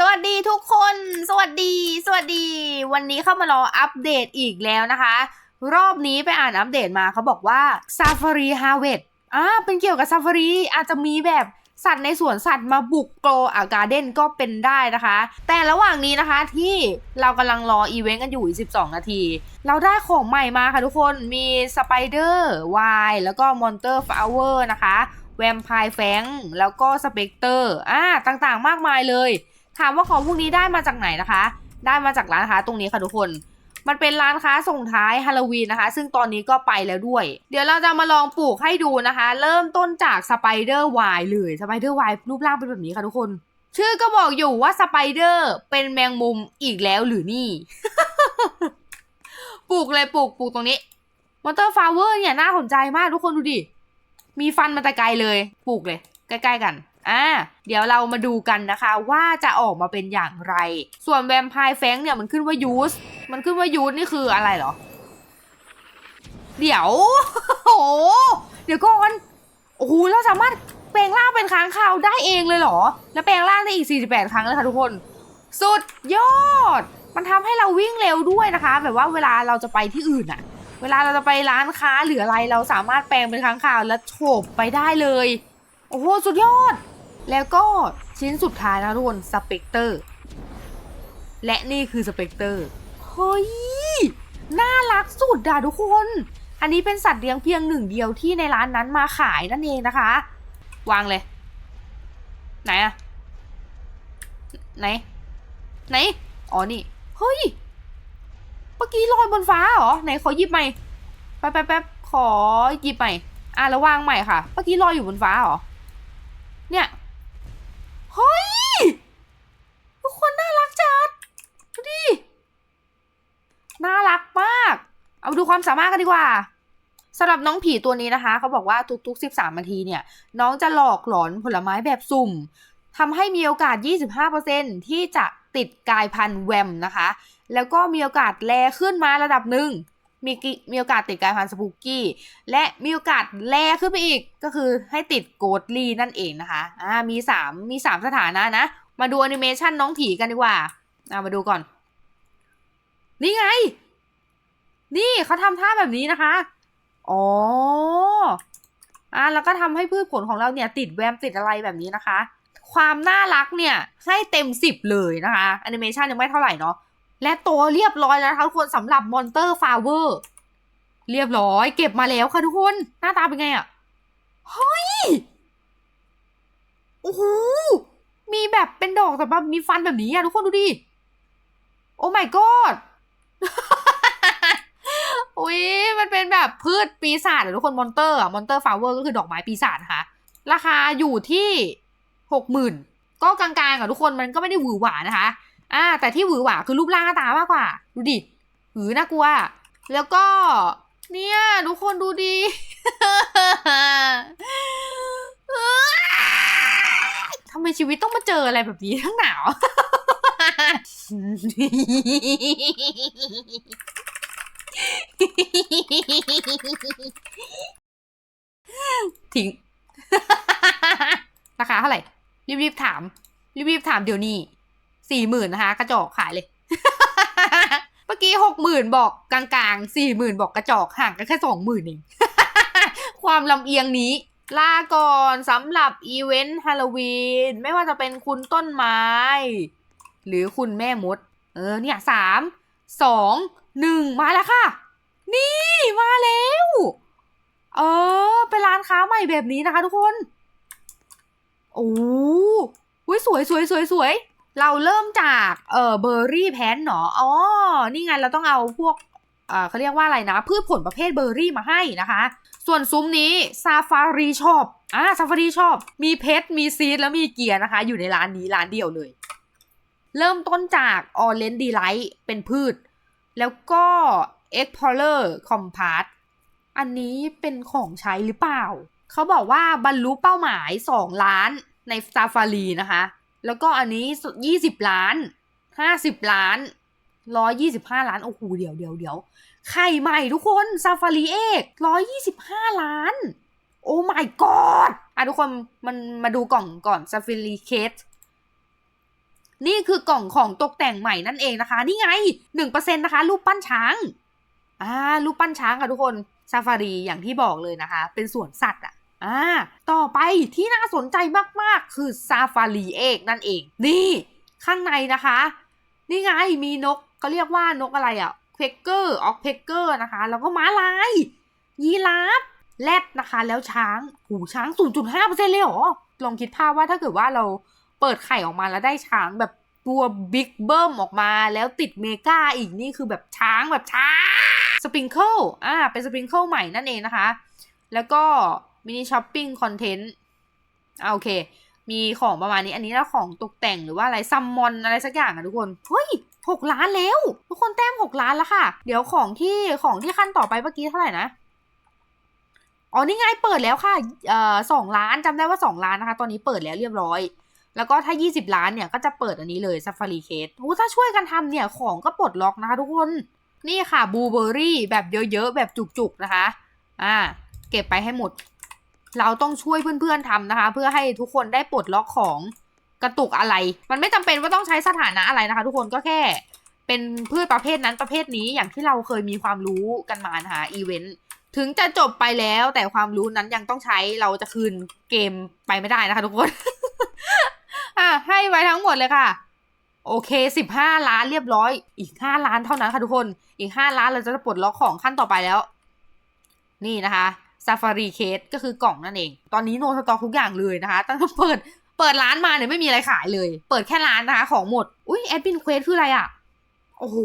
สวัสดีทุกคน สวัสดี สวัสดี วันนี้เข้ามารออัปเดตอีกแล้วนะคะ รอบนี้ไปอ่านอัปเดตมาเขาบอกว่า Safari Harvest อ่าเป็นเกี่ยวกับ Safari อาจจะมีแบบสัตว์ในสวนสัตว์มาบุกโกลอาการ์เด้นก็เป็นได้นะคะ แต่ระหว่างนี้นะคะที่เรากำลังรออีเวนต์กันอยู่อีก12 นาที เราได้ของใหม่มาค่ะทุกคนมีสไปเดอร์วายแล้วก็มอนเตอร์ฟลาเวอร์นะคะ แวมไพร์แฟงแล้วก็สเปกเตอร์อ่าต่างๆมากมายเลย ถามว่าของพวกนี้ได้มาจากไหนนะคะ ได้มาจากร้านค้าตรงนี้ค่ะทุกคน มันเป็นร้านค้าส่งท้ายฮาโลวีนนะคะ ซึ่งตอนนี้ก็ไปแล้วด้วย เดี๋ยวเราจะมาลองปลูกให้ดูนะคะ เริ่มต้นจากสไปเดอร์วายเลยสไปเดอร์วายรูปร่างเป็นแบบนี้ค่ะทุกคน ชื่อก็บอกอยู่ว่าสไปเดอร์เป็นแมงมุมอีกแล้วหรือนี่ ปลูกเลยปลูกปลูกตรงนี้มอนเตอร์ฟลาเวอร์เนี่ยน่าสนใจมากทุกคนดูดิ มีฟันมาแต่ไกลเลย ปลูกเลย ใกล้ ๆ กัน อ่าเดี๋ยวเรามาดูกันนะคะว่าจะออกมาเป็นอย่างไร ส่วนแวมไพร์แฟงเนี่ยมันขึ้นว่ายูสมันขึ้นว่ายูสนี่คืออะไรเหรอ เดี๋ยวโอ้โหเดี๋ยวก่อนโอ้โหเราสามารถแปลงร่างเป็นค้างคาวได้เองเลยเหรอ แล้วแปลงร่างได้อีก 48 ครั้งเลยค่ะทุกคน สุดยอด มันทำให้เราวิ่งเร็วด้วยนะคะ แบบว่าเวลาเราจะไปที่อื่นอะเวลาเราจะไปร้านค้าหรืออะไรเราสามารถแปลงเป็นค้างคาวแล้วโฉบไปได้เลย โอ้โห สุดยอด แล้วก็ชิ้นสุดท้ายนะทุกคนสเปกเตอร์ และนี่คือสเปกเตอร์เฮ้ย น่ารักสุดอะทุกคน อันนี้เป็นสัตว์เลี้ยงเพียงหนึ่งเดียวที่ในร้านนั้นมาขายนั่นเองนะคะ วางเลย ไหนอะไหน ไหน อ๋อนี่ เฮ้ย เมื่อกี้ลอยบนฟ้าเหรอ ไหนขอหยิบใหม่ แป๊บแป๊บแป๊บขอหยิบใหม่ อะแล้ววางใหม่ค่ะ เมื่อกี้ลอยอยู่บนฟ้าเหรอ เนี่ย เฮ้ย ทุกคนน่ารักจัด ดูดิ น่ารักมาก เอาดูความสามารถกันดีกว่าสำหรับน้องผีตัวนี้นะคะ เขาบอกว่าทุกๆ 13นาทีเนี่ย น้องจะหลอกหลอนผลไม้แบบสุ่มทำให้มีโอกาส 25%ที่จะติดกายพันธุ์แวมนะคะ แล้วก็มีโอกาสแลขึ้นมาระดับหนึ่ง มีมีโอกาสติดกลายพันธุ์สปูกี้ และมีโอกาสแลขึ้นไปอีกก็คือให้ติดโกดลีนั่นเองนะคะอ่ามีสามมีสามสถานะนะ มาดูแอนิเมชันน้องผีกันดีกว่าอ่ามาดูก่อน นี่ไง นี่เขาทำท่าแบบนี้นะคะ อ๋ออ่าแล้วก็ทำให้พืชผลของเราเนี่ยติดแวมติดอะไรแบบนี้นะคะ ความน่ารักเนี่ยให้เต็มสิบเลยนะคะแอนิเมชันยังไม่เท่าไหร่เนาะ และตัวเรียบร้อยแล้วนะคะทุกคนสำหรับมอนเตอร์ฟาเวอร์เรียบร้อย เก็บมาแล้วค่ะทุกคน หน้าตาเป็นไงอะ่ะเฮ้ยโอ้โหมีแบบเป็นดอกแต่แบบมีฟันแบบนี้อะทุกคนดูดิ โอ้ my god อุ้ยมันเป็นแบบพืชปีศาจอะทุกคนมอนเตอร์อะมอนเตอร์ฟาเวอร์ก็คือดอกไม้ปีศาจนะคะราคาอยู่ที่หกหมื่นก็กลางๆอะทุกคนมันก็ไม่ได้หวือหวานะคะ อ่า แต่ที่หวือหวาคือรูปร่างหน้าตามากกว่า ดูดิหือน่ากลัว แล้วก็ เนี่ยทุกคนดูดิทำไมชีวิตต้องมาเจออะไรแบบนี้ทั้งหนาวทิ้ง ราคาเท่าไหร่ รีบๆถาม รีบๆถามเดี๋ยวนี้ สี่หมื่นนะคะกระจอกขายเลย เมื่อกี้หกหมื่นบอกกลางๆสี่หมื่นบอกกระจอกห่างกันแค่สองหมื่นเอง ความลำเอียงนี้ ลาก่อนสำหรับอีเวนต์ฮาโลวีน ไม่ว่าจะเป็นคุณต้นไม้ หรือคุณแม่มด เออเนี่ยสามสองหนึ่งมาแล้วค่ะ นี่มาแล้ว เออ เป็นร้านค้าใหม่แบบนี้นะคะทุกคน โอ้ยสวยสวยสวยสวย เราเริ่มจากเออเบอร์รี่แพนเนาะอ๋อ นี่ไงเราต้องเอาพวกเออเขาเรียกว่าอะไรนะ พืชผลประเภทเบอร์รี่มาให้นะคะ ส่วนซุ้มนี้ซาฟารีชอบอ่าซาฟารีชอบ มีเพชร มีซีด แล้วมีเกียร์นะคะ อยู่ในร้านนี้ร้านเดียวเลย เริ่มต้นจากออเรนดีไลท์เป็นพืช แล้วก็ Explorer Compass อันนี้เป็นของใช้หรือเปล่า เขาบอกว่าบรรลุเป้าหมาย 2 ล้านในซาฟารีนะคะ แล้วก็อันนี้20ล้าน50ล้าน125ล้าน โอ้โห เดี๋ยวเดี๋ยวเดี๋ยวไข่ใหม่ทุกคนซาฟารีเอก125ล้าน โอ้ my god อะทุกคนมันมาดูกล่องก่อนซาฟารีเคสนี่คือกล่องของตกแต่งใหม่นั่นเองนะคะ นี่ไงหนึ่งเปอร์เซ็นนะคะ รูปปั้นช้างอ่ารูปปั้นช้างค่ะทุกคนซาฟารีอย่างที่บอกเลยนะคะ เป็นสวนสัตว์อะ อ่า ต่อไปที่น่าสนใจมากๆ คือซาฟารีเอกนั่นเอง นี่ ข้างในนะคะ นี่ไงมีนกเขาเรียกว่านกอะไรอะเพกเกอร์ออกเพกเกอร์นะคะ แล้วก็ม้าลาย ยีราฟแรดนะคะ แล้วช้างหูช้าง 0.5%เลยเหรอ ลองคิดภาพว่าถ้าเกิดว่าเราเปิดไข่ออกมาแล้วได้ช้างแบบตัวบิ๊กเบิ้มออกมาแล้วติดเมกาอีกนี่คือแบบช้างแบบช้างสปริงเกิลอ่าเป็นสปริงเกิลใหม่นั่นเองนะคะ แล้วก็ มินิช้อปปิ้งคอนเทนต์อ่าโอเค มีของประมาณนี้ อันนี้แล้วของตกแต่งหรือว่าอะไรซัมมอนอะไรสักอย่างอะทุกคนเฮ้ยหกล้านแล้ว ทุกคนแต้มหกล้านแล้วค่ะ เดี๋ยวของที่ของที่ขั้นต่อไปเมื่อกี้เท่าไหร่นะอ๋อนี่ไงเปิดแล้วค่ะเอ่อสองล้านจำได้ว่าสองล้านนะคะ ตอนนี้เปิดแล้วเรียบร้อย แล้วก็ถ้า 20 ล้านเนี่ยก็จะเปิดอันนี้เลย Safari Case โอ้ถ้าช่วยกันทำเนี่ยของก็ปลดล็อกนะคะ ทุกคนนี่ค่ะบูเบอรี่แบบเยอะๆ แบบจุกๆนะคะ อ่า เก็บไปให้หมด เราต้องช่วยเพื่อนๆทำนะคะ เพื่อให้ทุกคนได้ปลดล็อกของกระตุกอะไร มันไม่จำเป็นว่าต้องใช้สถานะอะไรนะคะ ทุกคนก็แค่ เป็นพืชประเภทนั้นประเภทนี้อย่างที่เราเคยมีความรู้กันมานะคะอีเวนต์ถึงจะจบไปแล้วแต่ความรู้นั้นยังต้องใช้เราจะคืนเกมไปไม่ได้นะคะ ทุกคนอะให้ไว้ทั้งหมดเลยค่ะโอเคสิบห้าล้านเรียบร้อย อีกห้าล้านเท่านั้นค่ะทุกคน อีกห้าล้านเราจะปลดล็อกของขั้นต่อไปแล้ว นี่นะคะ Safari Case ก็คือกล่องนั่นเอง ตอนนี้โนสต็อกทุกอย่างเลยนะคะตั้งแต่เปิดเปิดร้านมาเนี่ยไม่มีอะไรขายเลย เปิดแค่ร้านนะคะของหมด อุ้ยแอดมินเควสคืออะไรอะ่ะ โอ้โห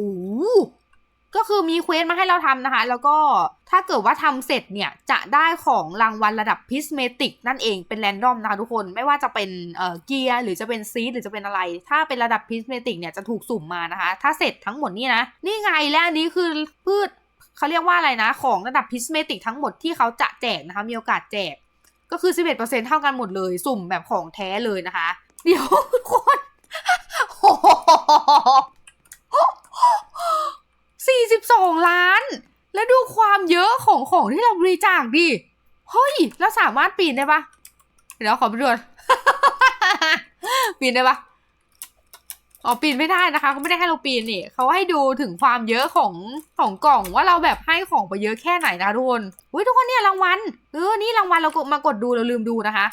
ก็คือมีเควสมาให้เราทำนะคะ แล้วก็ถ้าเกิดว่าทำเสร็จเนี่ย จะได้ของรางวัลระดับพิสเมติกนั่นเองเป็นแรนดอมนะคะทุกคน ไม่ว่าจะเป็นเอ่อเกียร์หรือจะเป็นซีดหรือจะเป็นอะไร ถ้าเป็นระดับพิสเมติกเนี่ยจะถูกสุ่มมานะคะ ถ้าเสร็จทั้งหมดนี่นะ นี่ไงและอันนี้คือพืช เขาเรียกว่าอะไรนะ ของระดับพิสเมติกทั้งหมดที่เขาจะแจกนะคะ มีโอกาสแจก ก็คือ 11%เท่ากันหมดเลย สุ่มแบบของแท้เลยนะคะ เดี๋ยวคนสี่สิบสองล้าน แล้วดูความเยอะของของที่เราบริจาคดิ เฮ้ย แล้วสามารถปีนได้ปะเดี๋ยวขอไปดูก่อนปีนได้ปะ อ๋อปีนไม่ได้นะคะเขาไม่ได้ให้เราปีนนี่เขาให้ดูถึงความเยอะของของกล่องว่าเราแบบให้ของไปเยอะแค่ไหนนะคะทุกคนอุ้ยทุกคนเนี่ยรางวัลเออนี่รางวัลเรากดมากดดูเราลืมดูนะคะ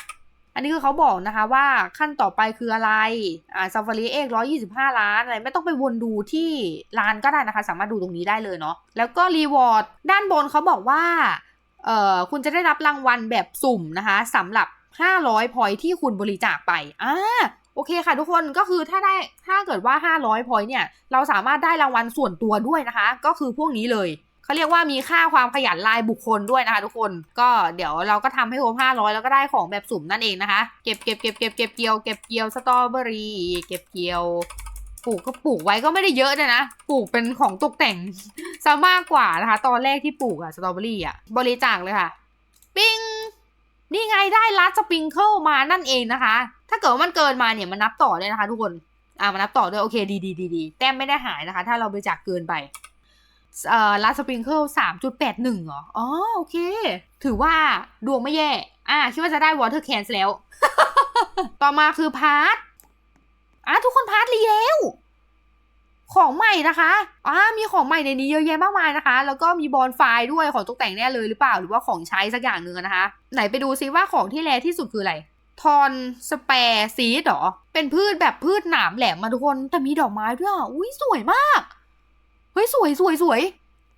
อันนี้คือเขาบอกนะคะว่าขั้นต่อไปคืออะไรอ่าซาฟารีเอกร้อยี่สิบห้าล้านอะไรไม่ต้องไปวนดูที่ร้านก็ได้นะคะ สามารถดูตรงนี้ได้เลยเนาะแล้วก็รีวอร์ดด้านบนเขาบอกว่าเอ่อคุณจะได้รับรางวัลแบบสุ่มนะคะสำหรับ500พอยที่คุณบริจาคไปอ่า โอเคค่ะทุกคนก็คือถ้าได้ถ้าเกิดว่า 500พอยเนี่ย เราสามารถได้รางวัลส่วนตัวด้วยนะคะ ก็คือพวกนี้เลยเขาเรียกว่ามีค่าความขยันรายบุคคลด้วยนะคะทุกคนก็เดี๋ยวเราก็ทำให้ครบ500 แล้วก็ได้ของแบบสุ่มนั่นเองนะคะ เก็บเก็บเก็บเก็บเก็บเกี่ยวเก็บเกี่ยวสตรอเบอรี่เก็บเกี่ยวปลูกก็ปลูกไว้ก็ไม่ได้เยอะเลยนะปลูกเป็นของตกแต่งซะมากกว่านะคะ ตอนแรกที่ปลูกอะสตรอเบอรี่อะบริจาคเลยค่ะ ปิ้งนี่ไงได้ลัดสปริงเกิลมานั่นเองนะคะ ถ้าเกิดว่ามันเกินมาเนี่ยมันนับต่อเลยนะคะ ทุกคน อ่ามันนับต่อด้วยโอเคดีดีดีดีแต้มไม่ได้หายนะคะ ถ้าเราบริจาคเกินไปเอ่อลัสปริงเกิลสามจุดแปดหนึ่งเหรอ อ๋อโอเค ถือว่าดวงไม่แย่ อ่าคิดว่าจะได้วอเตอร์แคนแล้ว ต่อมาคือพาร์ทอะทุกคนพาร์ทรีแล้ว ของใหม่นะคะอ่ามีของใหม่ในนี้เยอะแยะมากมายนะคะ แล้วก็มีบอลไฟล์ด้วยของตกแต่งแน่เลยหรือเปล่า หรือว่าของใช้สักอย่างหนึ่งอนะคะ ไหนไปดูซิว่าของที่แรที่สุดคืออะไร ทอนสเปร์ซีดหรอ เป็นพืชแบบพืชหนามแหลมมาทุกคน แต่มีดอกไม้ด้วยอะอุ้ยสวยมาก เฮ้ยสวยสวยสวย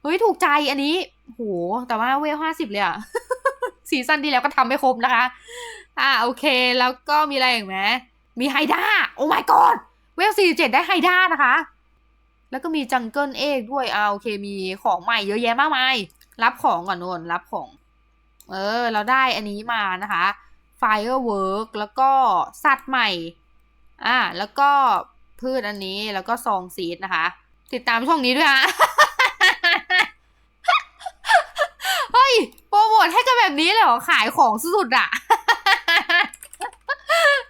เฮ้ยถูกใจอันนี้ โห แต่ว่าเวลห้าสิบเลยอะซีซั่นที่แล้วก็ทำไม่ครบนะคะ อ่าโอเค แล้วก็มีอะไรอีกไหมมีไฮด้า โอ้ my god เวลสี่เจ็ดได้ไฮด้านะคะ แล้วก็มีจังเกิลเอกด้วยอ่าโอเค มีของใหม่เยอะแยะมากมาย รับของก่อนนนรับของ เออ เราได้อันนี้มานะคะ Firework แล้วก็สัตว์ใหม่ อ่า แล้วก็พืชอันนี้ แล้วก็ซองซีดนะคะ ติดตามช่องนี้ด้วยฮะ เฮ้ย โปรโมทให้กันแบบนี้เลยเหรอ ขายของสุดๆอะ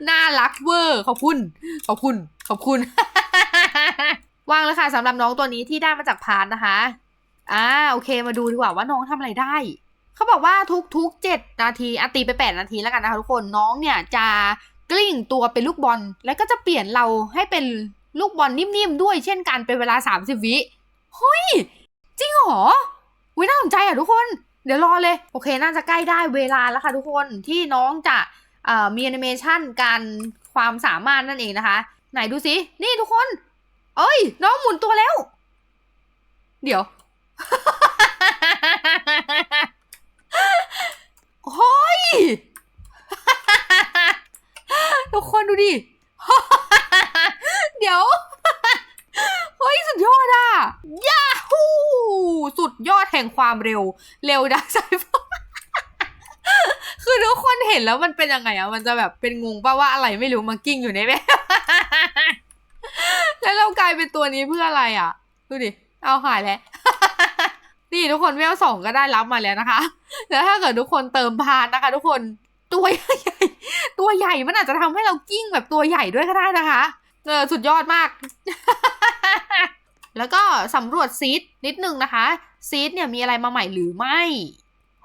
น่ารักเวอร์ ขอบคุณ ขอบคุณ ขอบคุณวางเลยค่ะสำหรับน้องตัวนี้ที่ได้มาจากพานนะคะ อ่า โอเค มาดูดีกว่าว่าน้องทำอะไรได้ เขาบอกว่าทุกๆเจ็ดนาทีอตีไปแปดนาทีแล้วกันนะคะทุกคนน้องเนี่ยจะกลิ้งตัวเป็นลูกบอล แล้วก็จะเปลี่ยนเราให้เป็นลูกบอลนิ่มๆด้วย เช่นกันเป็นเวลา 30 วิเฮ้ย จริงเหรอวิน่าสนใจอะทุกคน เดี๋ยวรอเลย โอเค น่าจะใกล้ได้เวลาแล้วค่ะทุกคนที่น้องจะมีแอนิเมชันการความสามารถนั่นเองนะคะ ไหนดูสิ นี่ทุกคน เอ้ย น้องหมุนตัวแล้ว เดี๋ยว เฮ้ย ทุกคนดูดิ เดี๋ยว เฮ้ย สุดยอดอะยาฮูสุดยอดแห่งความเร็ว เร็วดักไซฟคือทุกคนเห็นแล้วมันเป็นยังไงอะมันจะแบบเป็นงงป่ะว่าอะไรไม่รู้มากิ้งอยู่ในแบบแล้วเรากลายเป็นตัวนี้เพื่ออะไรอะดูดิ เอาหายแล้ว นี่ทุกคนเวลสองก็ได้รับมาแล้วนะคะ แล้วถ้าเกิดทุกคนเติมพานนะคะ ทุกคนตัวใหญ่ ตัวใหญ่มันอาจจะทำให้เรากิ้งแบบตัวใหญ่ด้วยก็ได้นะคะเออสุดยอดมาก แล้วก็สำรวจซีดนิดนึงนะคะซีดเนี่ยมีอะไรมาใหม่หรือไม่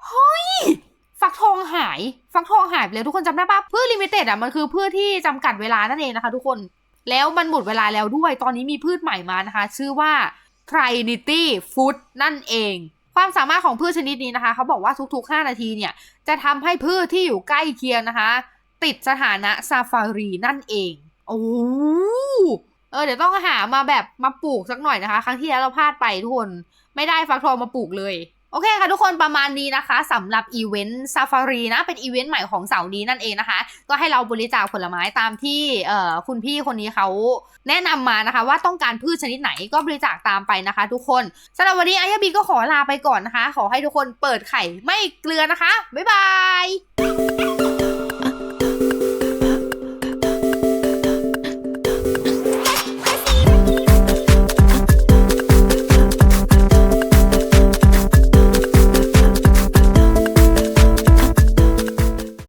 เฮ้ยฟักทองหาย ฟักทองหายไปเลยทุกคนจำได้ปะพืชลิมิเต็ดอะมันคือพืชที่จำกัดเวลานั่นเองนะคะ ทุกคนแล้วมันหมดเวลาแล้วด้วย ตอนนี้มีพืชใหม่มานะคะ ชื่อว่า Trinity Food นั่นเอง ความสามารถของพืชชนิดนี้นะคะ เขาบอกว่าทุกๆ 5 นาทีเนี่ย จะทำให้พืชที่อยู่ใกล้เคียงนะคะ ติดสถานะซาฟารีนั่นเอง โอ้เออเดี๋ยวต้องหามาแบบมาปลูกสักหน่อยนะคะ ครั้งที่แล้วเราพลาดไปทุกคน ไม่ได้ฟักทองมาปลูกเลย โอเคค่ะทุกคนประมาณนี้นะคะสำหรับอีเวนต์ซาฟารีนะ เป็นอีเวนต์ใหม่ของเสาร์นี้นั่นเองนะคะ ก็ให้เราบริจาคผลไม้ตามที่คุณพี่คนนี้เขาแนะนำมานะคะ ว่าต้องการพืชชนิดไหนก็บริจาคตามไปนะคะ ทุกคนสำหรับวันนี้อายาบีก็ขอลาไปก่อนนะคะ ขอให้ทุกคนเปิดไข่ไม่เกลือนะคะ บ๊ายบาย